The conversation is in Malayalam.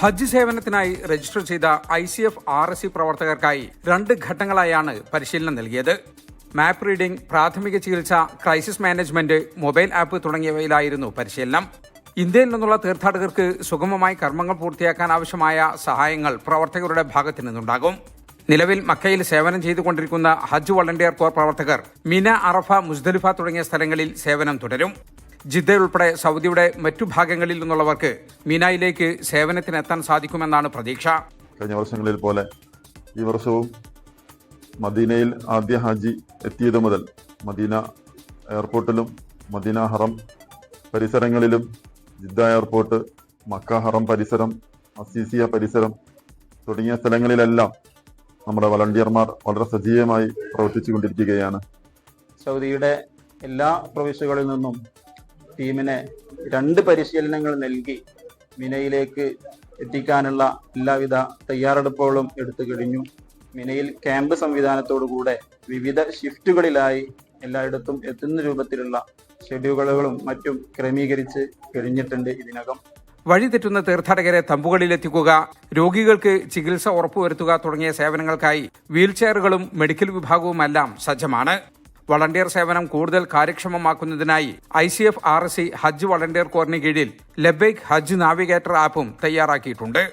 ഹജ്ജ് സേവനത്തിനായി രജിസ്റ്റർ ചെയ്ത I C F R S C പ്രവർത്തകർക്കായി രണ്ട് ഘട്ടങ്ങളായാണ് പരിശീലനം നൽകിയത്. മാപ്പ് റീഡിംഗ് പ്രാഥമിക ചികിത്സ ക്രൈസിസ് മാനേജ്മെന്റ് മൊബൈൽ ആപ്പ് തുടങ്ങിയവയിലായിരുന്നു പരിശീലനം. ഇന്ത്യയിൽ നിന്നുള്ള തീർത്ഥാടകർക്ക് സുഗമമായി കർമ്മങ്ങൾ പൂർത്തിയാക്കാൻ ആവശ്യമായ സഹായങ്ങൾ പ്രവർത്തകരുടെ ഭാഗത്തു നിന്നുണ്ടാകും. നിലവിൽ മക്കയിൽ സേവനം ചെയ്തുകൊണ്ടിരിക്കുന്ന ഹജ്ജ് വളണ്ടിയർ കോർ പ്രവർത്തകർ മിന അറഫ മുസ്ദലിഫ തുടങ്ങിയ സ്ഥലങ്ങളിൽ സേവനം തുടരും. ജിദ്ദ ഉൾപ്പെടെ സൗദിയുടെ മറ്റു ഭാഗങ്ങളിൽ നിന്നുള്ളവർക്ക് മിനായിലേക്ക് സേവനത്തിനെത്താൻ സാധിക്കുമെന്നാണ് പ്രതീക്ഷ. കഴിഞ്ഞ വർഷങ്ങളിൽ പോലെ ഈ വർഷവും മദീനയിൽ ആദ്യ ഹാജി എത്തിയത് മുതൽ മദീന എയർപോർട്ടിലും മദീന ഹറം പരിസരങ്ങളിലും ജിദ്ദ എയർപോർട്ട് മക്ക ഹറം പരിസരം അസീസിയ പരിസരം തുടങ്ങിയ സ്ഥലങ്ങളിലെല്ലാം നമ്മുടെ വളണ്ടിയർമാർ വളരെ സജീവമായി പ്രവർത്തിച്ചു കൊണ്ടിരിക്കുകയാണ് സൗദിയുടെ എല്ലാ പ്രവിശ്യകളിൽ നിന്നും ടീമിനെ രണ്ട് പരിശീലനങ്ങൾ നൽകി മിനയിലേക്ക് എത്തിക്കാനുള്ള എല്ലാവിധ തയ്യാറെടുപ്പുകളും എടുത്തു കഴിഞ്ഞു. മിനയിൽ ക്യാമ്പ് സംവിധാനത്തോടുകൂടെ വിവിധ ഷിഫ്റ്റുകളിലായി എല്ലായിടത്തും എത്തുന്ന രൂപത്തിലുള്ള ഷെഡ്യൂളുകളും മറ്റും ക്രമീകരിച്ച് കഴിഞ്ഞിട്ടുണ്ട് ഇതിനകം. വഴിതെറ്റുന്ന തീർത്ഥാടകരെ തമ്പുകളിലെത്തിക്കുക രോഗികൾക്ക് ചികിത്സ ഉറപ്പുവരുത്തുക തുടങ്ങിയ സേവനങ്ങൾക്കായി വീൽചെയറുകളും മെഡിക്കൽ വിഭാഗവുമെല്ലാം സജ്ജമാണ്. വളണ്ടിയർ സേവനം കൂടുതൽ കാര്യക്ഷമമാക്കുന്നതിനായി I C F R S C Hajj volunteer കോറിന് കീഴിൽ ലബൈക് ഹജ്ജ് നാവിഗേറ്റർ ആപ്പും തയ്യാറാക്കിയിട്ടുണ്ട്.